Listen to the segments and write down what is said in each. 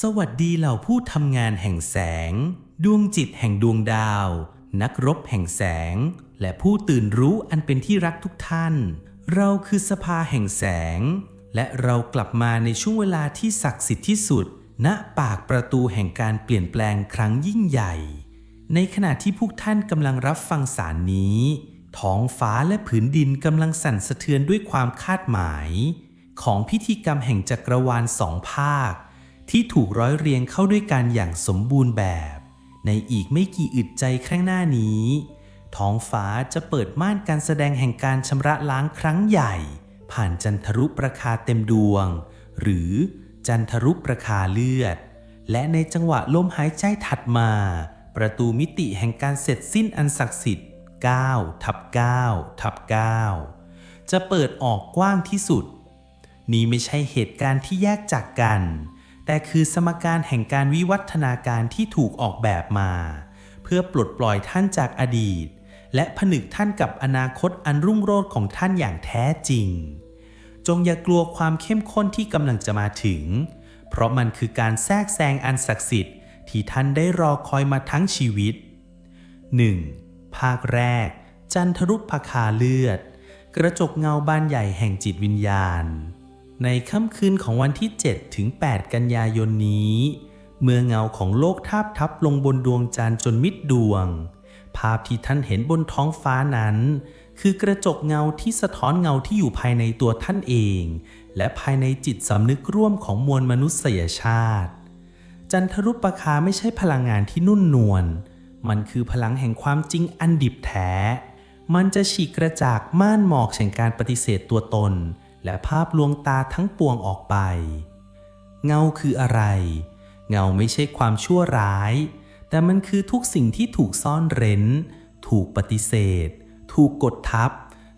สวัสดีเหล่าผู้ทำงานแห่งแสง ดวงจิตแห่งดวงดาว นักรบแห่งแสง และผู้ตื่นรู้อันเป็นที่รักทุกท่าน เราคือสภาแห่งแสง และเรากลับมาในช่วงเวลาที่ศักดิ์สิทธิ์ที่สุด ณปากประตูแห่งการเปลี่ยนแปลงครั้งยิ่งใหญ่ ในขณะที่พวกท่านกำลังรับฟังสารนี้ ท้องฟ้าและผืนดินกำลังสั่นสะเทือนด้วยความคาดหมาย ของพิธีกรรมแห่งจักรวาลสองภาค ที่ถูกร้อยเรียงเข้าด้วยกันอย่างสมบูรณ์แบบ ในอีกไม่กี่อึดใจข้างหน้านี้ ท้องฟ้าจะเปิดม่านการแสดงแห่งการชำระล้างครั้งใหญ่ ผ่านจันทรุประคาเต็มดวง หรือจันทรุประคาเลือด และในจังหวะลมหายใจถัดมา ประตูมิติแห่งการเสร็จสิ้นอันศักดิ์สิทธิ์9ทับ9ทับ9จะเปิดออกกว้างที่สุด นี่ไม่ใช่เหตุการณ์ที่แยกจากกัน แต่คือสมการแห่งการวิวัฒนาการที่ถูกออกแบบมา เพื่อปลดปล่อยท่านจากอดีต และผนึกท่านกับอนาคตอันรุ่งโรจน์ของท่านอย่างแท้จริง จงอย่ากลัวความเข้มข้นที่กำลังจะมาถึง เพราะมันคือการแทรกแซงอันศักดิ์สิทธิ์ที่ท่านได้รอคอยมาทั้งชีวิต 1. ภาคแรก จันทรุปคาเลือด กระจกเงาบานใหญ่แห่งจิตวิญญาณ ในค่ำคืนของวันที่ 7 ถึง 8 กันยายนนี้ เมื่อเงาของโลกทาบทับลงบนดวงจันทร์จนมิดดวง ภาพที่ท่านเห็นบนท้องฟ้านั้น คือกระจกเงาที่สะท้อนเงาที่อยู่ภายในตัวท่านเอง และภายในจิตสำนึกร่วมของมวลมนุษยชาติ จันทรุปคาไม่ใช่พลังงานที่นุ่นนวล มันคือพลังแห่งความจริงอันดิบแท้ มันจะฉีกกระจากม่านหมอกแห่งการปฏิเสธตัวตน และภาพลวงตาทั้งปวงออกไป เงาคืออะไร เงาไม่ใช่ความชั่วร้าย แต่มันคือทุกสิ่งที่ถูกซ่อนเร้น ถูกปฏิเสธ ถูกกดทับ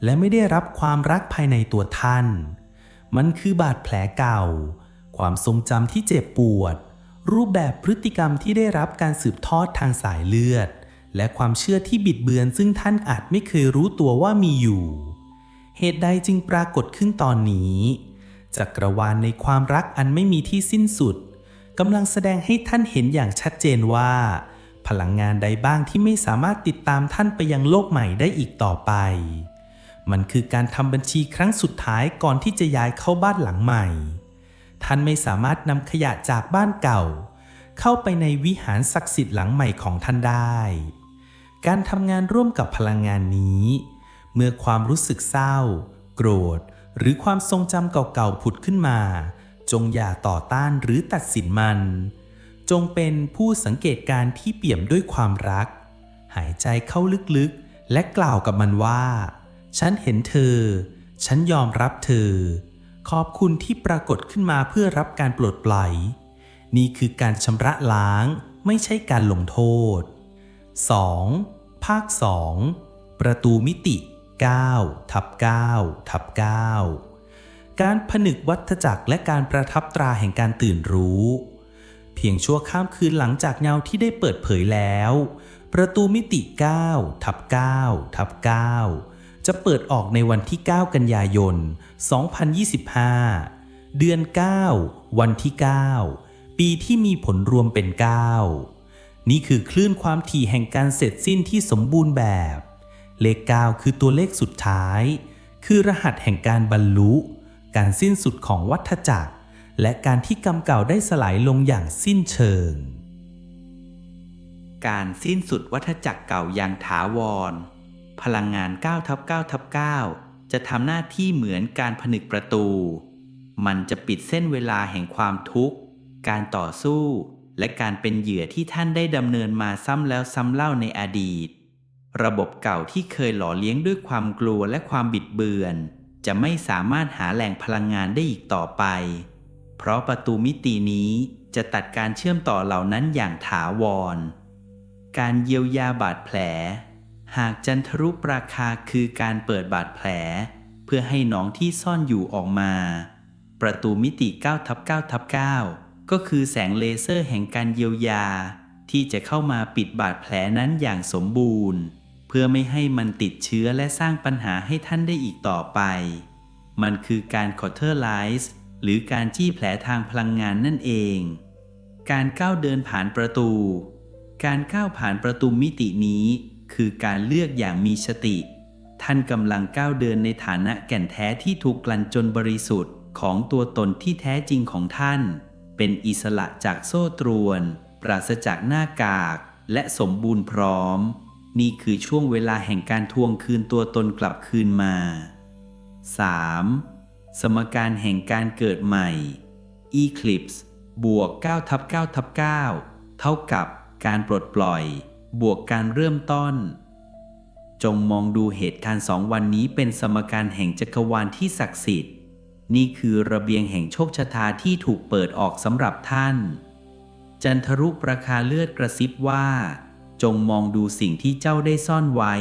และไม่ได้รับความรักภายในตัวท่าน มันคือบาดแผลเก่า ความทรงจำที่เจ็บปวด รูปแบบพฤติกรรมที่ได้รับการสืบทอดทางสายเลือด และความเชื่อที่บิดเบือนซึ่งท่านอาจไม่เคยรู้ตัวว่ามีอยู่ เหตุใดจึงปรากฏขึ้นตอนนี้จักรวาลในความรักอันไม่มีที่สิ้นสุดกำลังแสดงให้ท่านเห็นอย่างชัดเจนว่า พลังงานใดบ้างที่ไม่สามารถติดตามท่านไปยังโลกใหม่ได้อีกต่อไป มันคือการทำบัญชีครั้งสุดท้ายก่อนที่จะย้ายเข้าบ้านหลังใหม่ ท่านไม่สามารถนำขยะจากบ้านเก่า เข้าไปในวิหารศักดิ์สิทธิ์หลังใหม่ของท่านได้ การทำงานร่วมกับพลังงานนี้ เมื่อความรู้สึกเศร้า โกรธ หรือความทรงจำเก่าๆผุดขึ้นมา จงอย่าต่อต้านหรือตัดสินมัน จงเป็นผู้สังเกตการณ์ที่เปี่ยมด้วยความรัก หายใจเข้าลึกๆ และกล่าวกับมันว่า ฉันเห็นเธอ ฉันยอมรับเธอ ขอบคุณที่ปรากฏขึ้นมาเพื่อรับการปลดปล่อย นี่คือการชำระล้างไม่ใช่การลงโทษ 2. ภาค 2 ประตูมิติ 9ทับ9ทับ9การผนึกวัฏจักรและการประทับตราแห่งการตื่นรู้ เพียงชั่วข้ามคืนหลังจากเงาที่ได้เปิดเผยแล้ว ประตูมิติ9ทับ9ทับ9จะเปิดออกในวันที่ 9 กันยายน 2025 เดือน 9 วันที่ 9 ปีที่มีผลรวมเป็น 9 นี่คือคลื่นความถี่แห่งการเสร็จสิ้นที่สมบูรณ์แบบ เลข 9 คือตัวเลขสุดท้าย คือรหัสแห่งการบรรลุ การสิ้นสุดของวัฏจักร และการที่กรรมเก่าได้สลายลงอย่างสิ้นเชิง การสิ้นสุดวัฏจักรเก่าอย่างถาวร พลังงาน9ทับ9ทับ9จะทำหน้าที่เหมือนการผนึกประตู มันจะปิดเส้นเวลาแห่งความทุกข์ การต่อสู้ และการเป็นเหยื่อที่ท่านได้ดำเนินมาซ้ำแล้วซ้ำเล่าในอดีต ระบบเก่าที่เคยหล่อเลี้ยงด้วยความกลัวและความบิดเบือน จะไม่สามารถหาแหล่งพลังงานได้อีกต่อไป เพราะประตูมิตินี้จะตัดการเชื่อมต่อเหล่านั้นอย่างถาวร การเยียวยาบาดแผล หากจันทรุปราคาคือการเปิดบาดแผล เพื่อให้หนองที่ซ่อนอยู่ออกมา ประตูมิติ9ทับ9ทับ9ก็คือแสงเลเซอร์แห่งการเยียวยา ที่จะเข้ามาปิดบาดแผลนั้นอย่างสมบูรณ์ เพื่อไม่ให้มันติดเชื้อและสร้างปัญหาให้ท่านได้อีกต่อไป มันคือการคอเทอร์ไลซ์หรือการจี้แผลทางพลังงานนั่นเอง การก้าวเดินผ่านประตู การก้าวผ่านประตูมิตินี้ คือการเลือกอย่างมีสติ ท่านกำลังก้าวเดินในฐานะแก่นแท้ที่ถูกกลั่นจนบริสุทธิ์ของตัวตนที่แท้จริงของท่าน เป็นอิสระจากโซ่ตรวน ปราศจากหน้ากาก และสมบูรณ์พร้อม นี่คือช่วงเวลาแห่งการทวงคืนตัวตนกลับคืนมา 3. สมการแห่งการเกิดใหม่ Eclipse บวก9ทับ9ทับ9เท่ากับการปลดปล่อย บวกการเริ่มต้น จงมองดูเหตุการณ์สองวันนี้เป็นสมการแห่งจักรวาลที่ศักดิ์สิทธิ์ นี่คือระเบียงแห่งโชคชะตาที่ถูกเปิดออกสำหรับท่าน จันทรุประคาเลือดกระซิบว่า จงมองดูสิ่งที่เจ้าได้ซ่อนไว้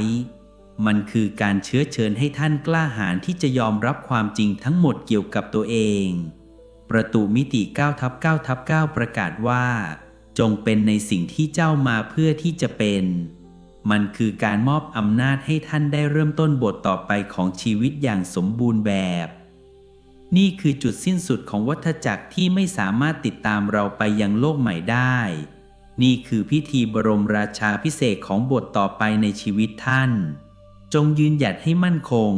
มันคือการเชื้อเชิญให้ท่านกล้าหาญที่จะยอมรับความจริงทั้งหมดเกี่ยวกับตัวเอง ประตูมิติ9ทับ9ทับ9ประกาศว่า จงเป็นในสิ่งที่เจ้ามาเพื่อที่จะเป็น มันคือการมอบอำนาจให้ท่านได้เริ่มต้นบทต่อไปของชีวิตอย่างสมบูรณ์แบบ นี่คือจุดสิ้นสุดของวัฏจักรที่ไม่สามารถติดตามเราไปยังโลกใหม่ได้ นี่คือพิธีบรมราชาพิเศษของบทต่อไปในชีวิตท่าน จงยืนหยัดให้มั่นคง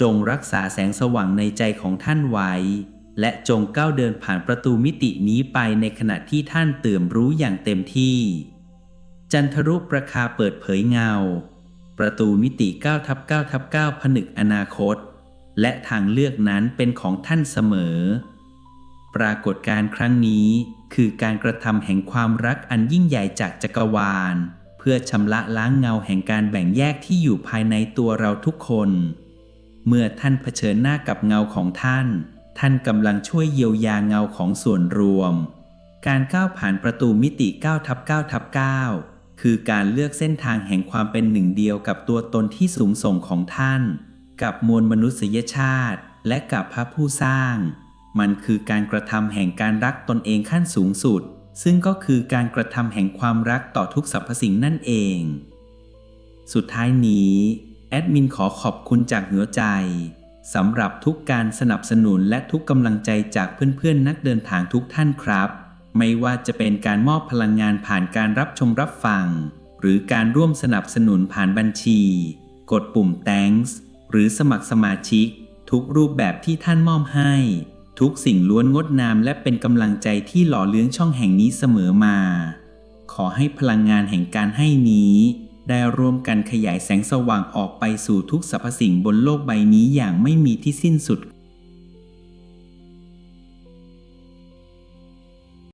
จงรักษาแสงสว่างในใจของท่านไว้ และจงก้าวเดินผ่านประตูมิตินี้ไปในขณะที่ท่านตื่นรู้อย่างเต็มที่ จันทรุประคาเปิดเผยเงา ประตูมิติ9ทับ9ทับ9ผนึกอนาคต และทางเลือกนั้นเป็นของท่านเสมอ ปรากฏการครั้งนี้ คือการกระทำแห่งความรักอันยิ่งใหญ่จากจักรวาล เพื่อชำระล้างเงาแห่งการแบ่งแยกที่อยู่ภายในตัวเราทุกคน เมื่อท่านเผชิญหน้ากับเงาของท่าน ท่านกำลังช่วยเยียวยาเงาของส่วนรวม การก้าวผ่านประตูมิติ9ทับ9ทับ9คือการเลือกเส้นทางแห่งความเป็นหนึ่งเดียวกับตัวตนที่สูงส่งของท่าน กับมวลมนุษยชาติ และกับพระผู้สร้าง มันคือการกระทำแห่งการรักตนเองขั้นสูงสุด ซึ่งก็คือการกระทำแห่งความรักต่อทุกสรรพสิ่งนั่นเอง สุดท้ายนี้ แอดมินขอขอบคุณจากหัวใจสำหรับทุกการสนับสนุนและทุกกำลังใจจากเพื่อนๆ นักเดินทางทุกท่านครับ ไม่ว่าจะเป็นการมอบพลังงานผ่านการรับชมรับฟัง หรือการร่วมสนับสนุนผ่านบัญชี กดปุ่ม thanks หรือสมัครสมาชิก ทุกรูปแบบที่ท่านมอบให้ ทุกสิ่งล้วนงดงามและเป็นกำลังใจที่หล่อเลี้ยงช่องแห่งนี้เสมอมา ขอให้พลังงานแห่งการให้นี้ ได้ร่วมกันขยายแสงสว่างออกไปสู่ทุกสรรพสิ่งบนโลกใบนี้อย่างไม่มีที่สิ้นสุด